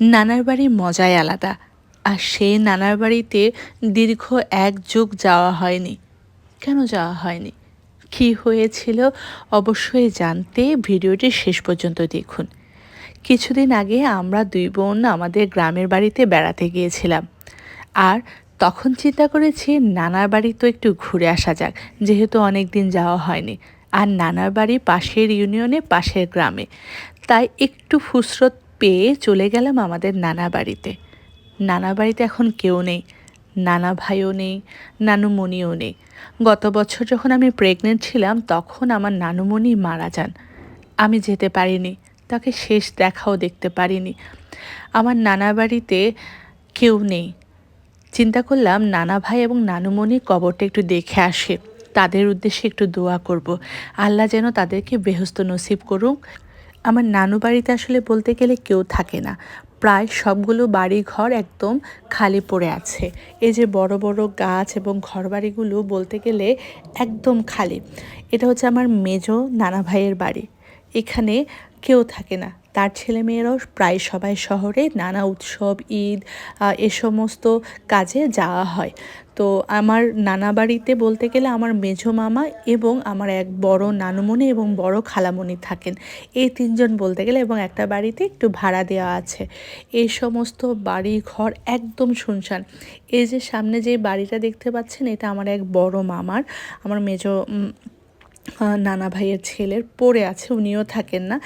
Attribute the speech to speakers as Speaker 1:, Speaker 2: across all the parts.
Speaker 1: নানার বাড়ির মজাই আলাদা। আর সেই নানার বাড়িতে দীর্ঘ এক যুগ যাওয়া হয়নি। কেন যাওয়া হয়নি? কী হয়েছিল অবশ্যই জানতে ভিডিওটি শেষ পর্যন্ত দেখুন। কিছুদিন আগে আমরা দুই বোন আমাদের গ্রামের বাড়িতে বেড়াতে গিয়েছিলাম। আর তখন চিন্তা করেছি নানার বাড়ি তো একটু ঘুরে আসা যাক, যেহেতু অনেক দিন যাওয়া হয়নি। আর নানার বাড়ি পাশের ইউনিয়নে পাশের গ্রামে। তাই একটু ফুসরত পেয়ে চলে গেলাম আমাদের নানা বাড়িতে। নানা বাড়িতে এখন কেউ নেই, নানা ভাইও নেই নানুমণিও নেই। গত বছর যখন আমি প্রেগনেন্ট ছিলাম, তখন আমার নানুমণি মারা যান। আমি যেতে পারিনি, তাকে শেষ দেখাও দেখতে পারিনি। আমার নানা বাড়িতে কেউ নেই। চিন্তা করলাম নানা ভাই এবং নানুমণি কবরটা একটু দেখে আসে। তাদের উদ্দেশ্যে একটু দোয়া করব। আল্লাহ যেন তাদেরকে বেহস্ত নসিব করুক। আমার নানু বাড়িতে আসলে বলতে গেলে কেউ থাকে না। প্রায় সবগুলো বাড়ি ঘর একদম খালি পড়ে আছে। এই যে বড় বড় গাছ এবং ঘরবাড়িগুলো বলতে গেলে একদম খালি। এটা হচ্ছে আমার মেজ নানা ভাইয়ের বাড়ি। এখানে কেউ থাকে না। তার ছেলেমেয়েরাও প্রায় সবাই শহরে নানা উৎসব, ঈদ এ সমস্ত কাজে যাওয়া হয়। তো আমার নানা বাড়িতে বলতে গেলে আমার মেঝো মামা এবং আমার এক বড় নানুমণি এবং বড় খালামণি থাকেন। এই তিনজন বলতে গেলে এবং একটা বাড়িতে একটু ভাড়া দেওয়া আছে। এই সমস্ত বাড়ি ঘর একদম শুনশান। এই যে সামনে যে বাড়িটা দেখতে পাচ্ছেন, এটা আমার এক বড় মামার। আমার মেজো নানা ভাইয়ের ছেলের পড়ে আছে, উনিও থাকেন না।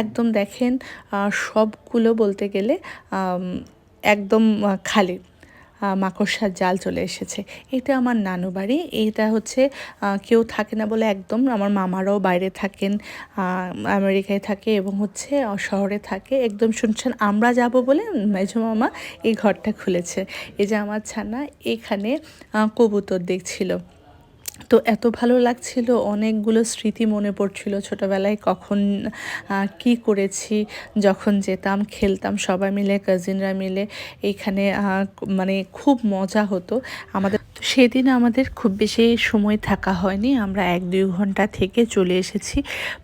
Speaker 1: একদম দেখেন সবগুলো বলতে গেলে একদম খালি মাকড়সার জাল চলে এসেছে। এটা আমার নানু বাড়ি, এইটা হচ্ছে কেউ থাকে না বলে একদম আমার মামারাও বাইরে থাকেন আমেরিকায় থাকে এবং হচ্ছে শহরে থাকে। একদম শুনছেন, আমরা যাব বলে মেজো মামা এই ঘরটা খুলেছে। এই যে আমার ছানা, এখানে কবুতর দেখছিল। তো এত ভালো লাগছিল, অনেকগুলো স্মৃতি মনে পড়ছিল ছোটোবেলায়, কখন কি করেছি, যখন যেতাম, খেলতাম, সবাই মিলে কাজিনরা মিলে এইখানে মানে খুব মজা হতো। আমাদের সেদিন আমাদের খুব বেশি সময় থাকা হয়নি, আমরা এক দুই ঘণ্টা থেকে চলে এসেছি।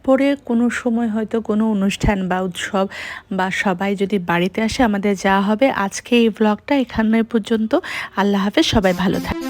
Speaker 1: পরে কোনো সময় হয়তো কোনো অনুষ্ঠান বা উৎসব বা সবাই যদি বাড়িতে আসে আমাদের যাওয়া হবে। আজকে এই ব্লগটা এখানে পর্যন্ত। আল্লাহ হাফেজ, সবাই ভালো থাকে